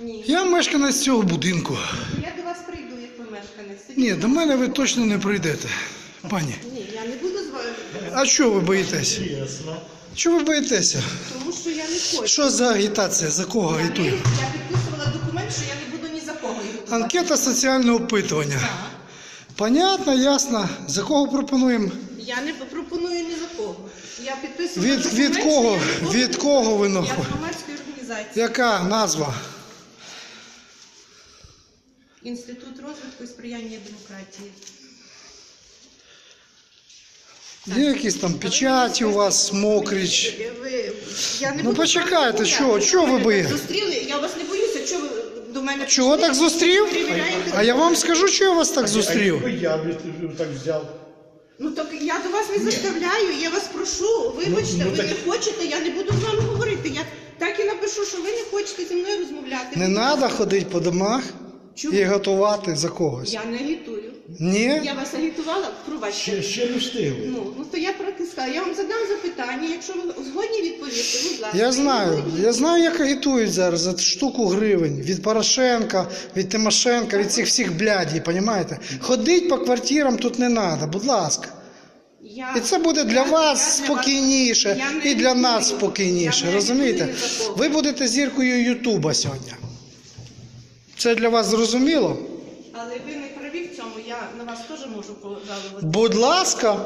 Ні. Я мешканець цього будинку. Я до вас прийду, як ви мешканець. Ні, до мене ви точно не прийдете, пані. Ні, я не буду з вами, А що ви боїтеся? Ясно. Чого ви боїтеся? тому що я не хочу. Що за агітація? За кого Я, не- агітую? я підписувала документ, що я не буду ні за кого агітувати. Анкета соціального опитування. Понятно, ясно. За кого пропонуємо? Я не пропоную ні за кого. Я підписувала Від, документ, від що кого? я не буду- Від кого ви Я з нахуй? громадської організації. Яка назва? Інститут розвитку і сприяння демократії. Є якісь там печаті у вас, мокріч. Ви, я не Ну, буду з вами почекайте, розмовляти. що- що ви боїтесь? Зустріли, я вас не боюся, що ви до мене Чого прийшли так зустрів? перевіряєте А я вам скажу, що я вас так А зустрів. якби я б так взяв. Ну так я до вас не заставляю, я вас прошу. Вибачте, Ну, ну, ви так- не хочете, я не буду з вами говорити. Я так що ви не хочете зі мною розмовляти. Не треба ходити по домах Чому? і готувати за когось. Я не агітую. Ні? Я вас агітувала, пробачте. Ще, ще не встигли. Ну, ну то я практикувала. Я вам задам запитання. Якщо ви згодні відповісти, будь ласка. Я знаю, Згодні? я знаю, як агітують зараз за штуку гривень від Порошенка, від Тимошенка, від цих всіх блядів, понімаєте? Ходить по квартирам тут не треба, будь ласка. Я- І це буде для я- вас я для вас- спокійніше я не і для нас спокійніше, Я розумієте? Ви будете зіркою Ютуба сьогодні. Це для вас зрозуміло? Але ви не праві в цьому, я на вас теж можу пожалувати. Будь ласка,